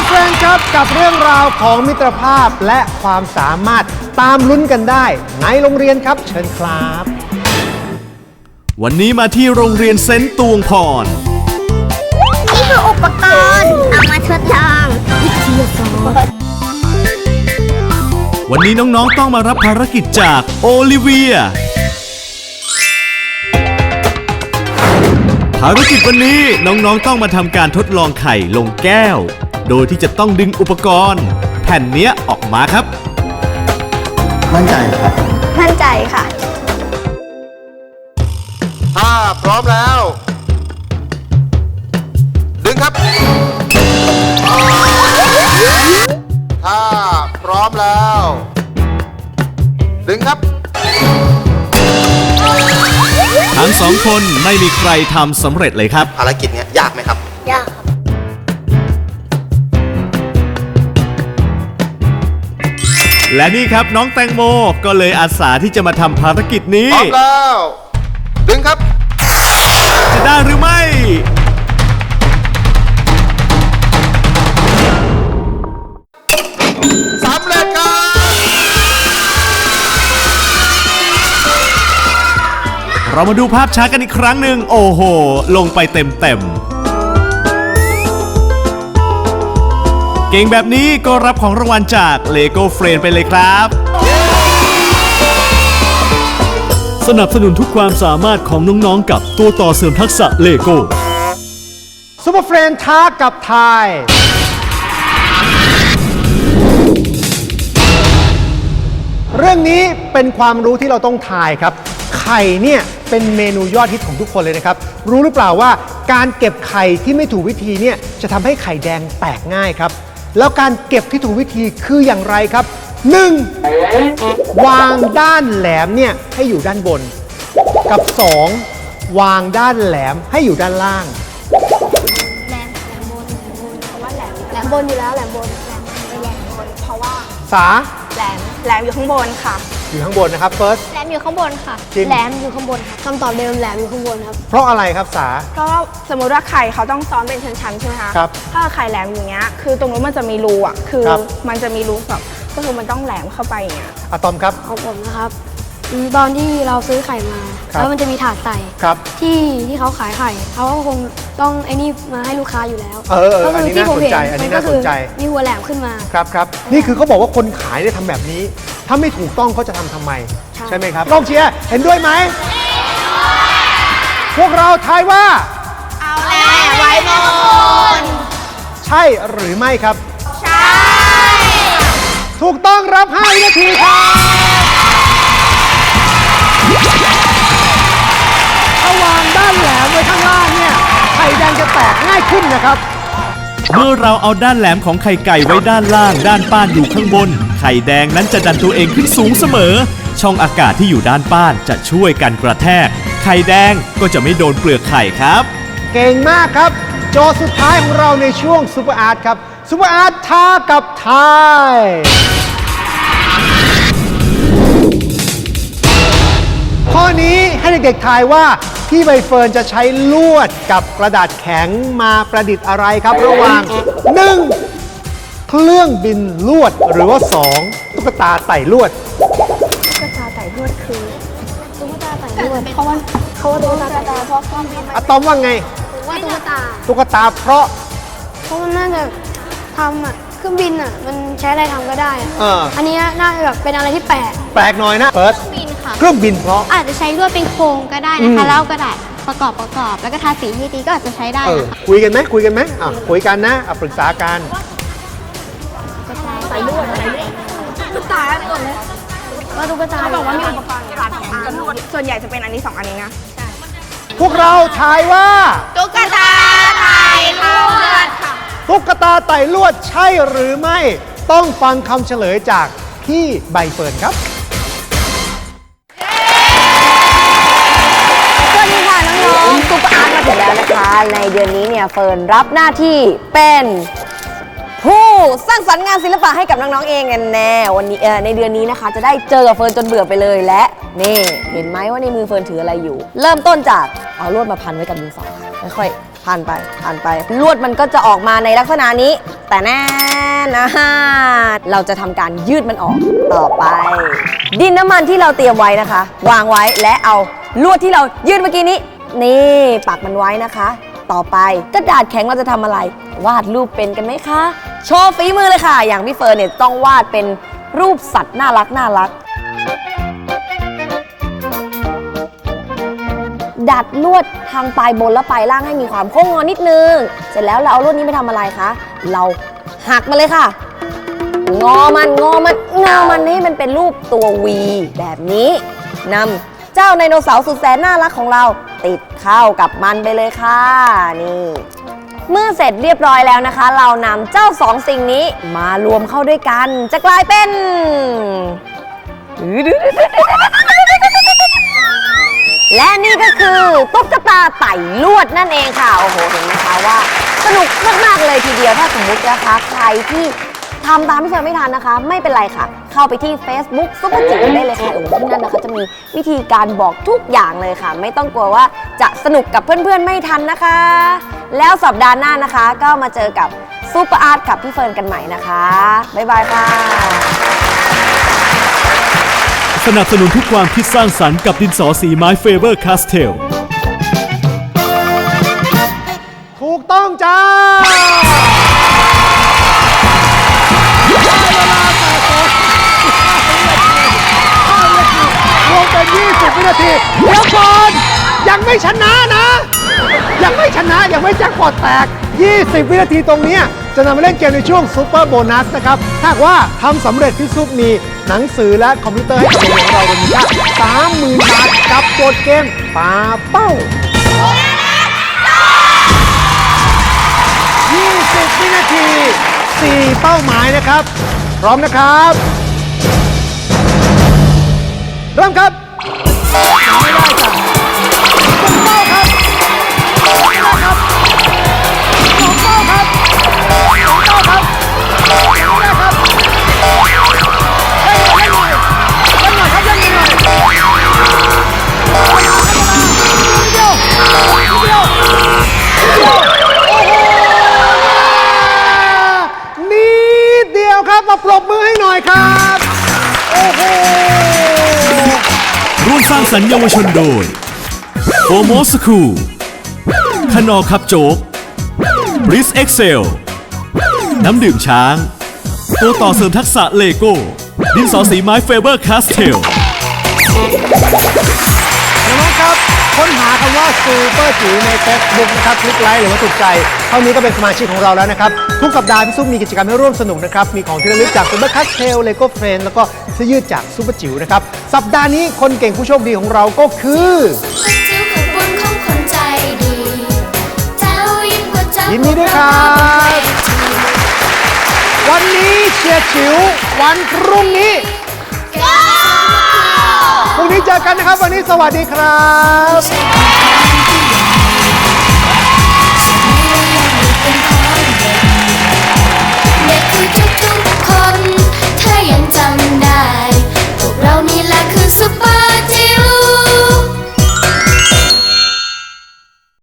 อร์เฟรนครับกับเรื่องราวของมิตรภาพและความสามารถตามลุ้นกันได้ ในโรงเรียนครับเชิญครับ วันนี้มาที่โรงเรียนเซนต์ตวงพร นี่คืออุปกรณ์เอามาทดลองวิทยาศาสตร์วันนี้น้องๆต้องมารับภารกิจจากโอลิเวีย ภารกิจวันนี้น้องๆต้องมาทำการทดลองไข่ลงแก้ว โดยที่จะต้องดึงอุปกรณ์ แผ่นเนี้ยออกมาครับ มั่นใจครับมั่นใจค่ะ ถ้าพร้อมแล้ว ดึงครับ ถ้าพร้อมแล้ว ดึงครับ ทั้งสองคนไม่มีใครทำสำเร็จเลยครับ ภารกิจเนี้ยยากไหมครับ ยากครับ และนี่ครับน้องแตงโมก็เลยอาสาที่จะมาทำภารกิจนี้ พร้อมแล้ว ดึงครับ จะได้หรือไม่ สำเร็จครับ เรามาดูภาพช้ากันอีกครั้งหนึ่งโอ้โห ลงไปเต็มเต็มๆ เก่งแบบนี้ก็รับของรางวัลจาก Lego f r i e n d ไปเลยครับ สนับสนุนทุกความสามารถของน้องๆ กับตัวต่อเสริมทักษะเลโก้ซูเปอร์เฟรนท้ากับทาย เรื่องนี้เป็นความรู้ที่เราต้องทายครับ ไข่เนี่ยเป็นเมนูยอดฮิตของทุกคนเลยนะครับ รู้หรือเปล่าว่าการเก็บไข่ที่ไม่ถูกวิธีเนี่ยจะทำให้ไข่แดงแตกง่ายครับ แล้วการเก็บที่ถูกวิธีคืออย่างไรครับ 1. วางด้านแหลมเนี่ยให้อยู่ด้านบน กับ 2. วางด้านแหลมให้อยู่ด้านล่าง แหลมแหลมบนแหลมบนเพราะว่าแหลมแหลมบนอยู่แล้วแหลมบนแหลมแหลมบนเพราะว่าสาแหลมแหลมอยู่ข้างบนค่ะ อยู่ข้างบนนะครับเฟิร์สแหลม อยู่ข้างบนค่ะ จริง แหลมอยู่ข้างบนค่ะคำตอบเดิมแหลมอยู่ข้างบนครับ เพราะอะไรครับสา ก็สมมติว่าไข่เขาต้องซ้อนเป็นชั้นๆใช่ไหมคะครับถ้าไข่แหลมอย่างเงี้ย คือตรงนู้นมันจะมีรูอะ คือครับ มันจะมีรูแบบก็คือมันต้องแหลมเข้าไปอย่างเงี้ย อะตอมครับ ของผมนะครับอืมตอนที่เราซื้อไข่มา ครับ แล้วมันจะมีถาดใส่ครับ ที่ที่เขาขายไข่เขาก็คงต้องไอ้นี่มาให้ลูกค้าอยู่แล้วเออเออก็อันนี้ที่ผมเห็นน่าสนใจอันนี้มัก็คืน่าสนใจ มีหัวแหลมขึ้นมา ครับครับนี่คือเขาบอกว่าคนขายเนี่ยทำแบบนี้ ถ้าไม่ถูกต้องเขาจะทำทำไม ใช่ใช่ไหมครับลองเชียร์เห็นด้วยไหม พวกเราทายว่า เอาแหลมไว้บนใช่หรือไม่ครับ ใช่ ถูกต้องรับ 5 วินาทีครับถ้าวางด้านแหลมไว้ข้างล่างเนี่ยไข่แดงจะแตกง่ายขึ้นนะครับ เมื่อเราเอาด้านแหลมของไข่ไก่ไว้ด้านล่าง ด้านป้านอยู่ข้างบน ไข่แดงนั้นจะดันตัวเองขึ้นสูงเสมอ ช่องอากาศที่อยู่ด้านป้านจะช่วยกันกระแทก ไข่แดงก็จะไม่โดนเปลือกไข่ครับ เก่งมากครับ โจทย์สุดท้ายของเราในช่วงซูเปอร์อาร์ตครับซูเปอร์อาร์ตท้ากับทายข้อนี้ให้เด็กๆทายว่าพี่ใบเฟิร์นจะใช้ลวดกับกระดาษแข็งมาประดิษฐ์อะไรครับ ระหว่าง 1. เครื่องบินลวดหรือว่า 2. ตุ๊กตาไต่ลวดก็จะไต่ลวดคือตุ๊กตาใส่ด้วยเพราะว่าเขาว่าตุ๊กตาไต่เพราะเครื่องบินอะตอมว่าไงว่าตุ๊กตาตุ๊กตาเพราะเพราะมันน่าจะทำอะเครื่องบินอะมันใช้อะไรทำก็ได้อะเออ อันนี้น่าจะแบบเป็นอะไรที่แปลกแปลกหน่อยนะเฟิร์สบินค่ะ เครื่องบินเพราะ อาจจะใช้ลวดเป็นโครงก็ได้อืนะมคะแล้วเอากระดาษประกอบประกอบ แล้วก็ทาสีที่ตีก็อาจจะใช้ได้เออนะคะคุยกันไหมคุยกันไหมอะคุยกันนะอะปรึกษากัน ว่าตุ๊กตาเขาบอกว่ามีอุปกรณ์กระดาษแข็งกับลวดส่วนใหญ่จะเป็นอันนี้สองอันนี้นะ พวกเราทายว่า ตุ๊กตาไข่เข้าเลือดค่ะ ตุ๊กตาไต่ลวดใช่หรือไม่ ต้องฟังคำเฉลยจากพี่ใบเฟิร์นครับสวัสดีค่ะน้องๆซุปเปอร์อาร์ตมาถึงแล้วนะคะ ในเดือนนี้เนี่ยเฟิร์นรับหน้าที่เป็นผู้ สร้างสรรค์งานศิลปะให้กับน้องๆเองแน่ๆวันนี้เออในเดือนนี้นะคะ จะได้เจอกับเฟิร์นจนเบื่อไปเลยและนี่เห็นไหมว่าในมือเฟิร์นถืออะไรอยู่ เริ่มต้นจากเอาลวดมาพันไว้กับดินสอค่ะค่อยๆผ่านไปผ่านไป ลวดมันก็จะออกมาในลักษณะนี้ แต่แน่นะเราจะทำการยืดมันออกต่อไป ดินน้ำมันที่เราเตรียมไว้นะคะ วางไว้และเอาลวดที่เรายืดเมื่อกี้นี้ นี่ปักมันไว้นะคะ ต่อไปกระดาษแข็งเราจะทำอะไร วาดรูปเป็นกันไหมคะ โชว์ฝีมือเลยค่ะ อย่างพี่เฟิร์นเนี่ยต้องวาดเป็นรูปสัตว์น่ารักน่ารัก ดัดลวดทางปลายบนและปลายล่างให้มีความโค้งงอนิดนึง เสร็จแล้วเราเอาลวดนี้ไปทำอะไรคะ เราหักมาเลยค่ะ งอมันงอมันงอมันให้มันเป็นรูปตัว V แบบนี้นำเจ้าไดโนเสาร์สุดแสนน่ารักของเราติดเข้ากับมันไปเลยค่ะ นี่ เมื่อเสร็จเรียบร้อยแล้วนะคะ เรานำเจ้าสองสิ่งนี้มารวมเข้าด้วยกัน จะกลายเป็นและนี่ก็คือตุ๊กตาไต่ลวดนั่นเองค่ะโอ้โหเห็นไหมคะว่า สนุกมากๆเลยทีเดียวถ้าสมมุตินะคะใครที่ทำตามที่เฟิร์นไม่ทันนะคะ ไม่เป็นไรค่ะ เข้าไปที่ Facebook ซุปเปอร์จิ๋วได้เลยค่ะโอ้ที่นั่นนะคะจะมีวิธีการบอกทุกอย่างเลยค่ะ ไม่ต้องกลัวว่าจะสนุกกับเพื่อนๆไม่ทันนะคะ แล้วสัปดาห์หน้านะคะ ก็มาเจอกับซูเปอร์อาร์ตกับพี่เฟิร์นกันใหม่นะคะ บ๊ายบายค่ะสนับสนุนทุกความคิดสร้างสรรค์กับดินสอสีไม้เฟเบอร์คาสเทล ถูกต้องจ้ารวมเป็น 20 วินาที เดี๋ยวก่อน ยังไม่ชนะนะ ยังไม่ชนะยังไม่แจ็คพอตแตก 20 วินาทีตรงเนี้ยจะนำมาเล่นเกมในช่วงซูเปอร์โบนัสนะครับถ้าหากว่าทำสำเร็จพี่ซุปมีหนังสือและคอมพิวเตอร์ให้กับโรงเรียนของเราโดยมีค่า30,000 บาทกับโจทย์เกมปาเป้า 20 วินาที 4 เป้าหมายนะครับ พร้อมนะครับ เริ่มครับไม่ได้จ้ะเป้าครับ ยังไม่ได้ครับเล่นหน่อยเล่นหน่อยเล่นหน่อยครับเล่นหน่อยเล่นหน่อยเดียวเดียวเดียวโอ้โหนิดเดียวครับมาปรบมือให้หน่อยครับโอ้โหร่วมสร้างสรรค์เยาวชนโดยโอโมสคูขนอคับโจ๊กบริสเอ็กเซล น้ำดื่มช้าง ตัวต่อเสริมทักษะเลโก้ ดินสอสีไม้เฟเบอร์คาสเทลน้องๆครับ ค้นหาคำว่าซูเปอร์จิ๋วใน Facebook นะครับคลิกไลค์หรือว่าถูกใจ เท่านี้ก็เป็นสมาชิกของเราแล้วนะครับ ทุกสัปดาห์พี่ซุปมีกิจกรรมให้ร่วมสนุกนะครับ มีของที่ระลึกจากซูเปอร์คัสเทลเลโก้เฟรนแล้วก็เสื้อยืดจากซูเปอร์จิ๋วนะครับ สัปดาห์นี้คนเก่งผู้โชคดีของเราก็คือจิ๋วคือบุญของคนใจดีเจ้ายิ่งกว่าเจ้ายินดีด้วยครับ วันนี้เชียร์จิ๋ววันพรุ่งนี้พรุ่งนี้เจอกันนะครับ วันนี้สวัสดีครับ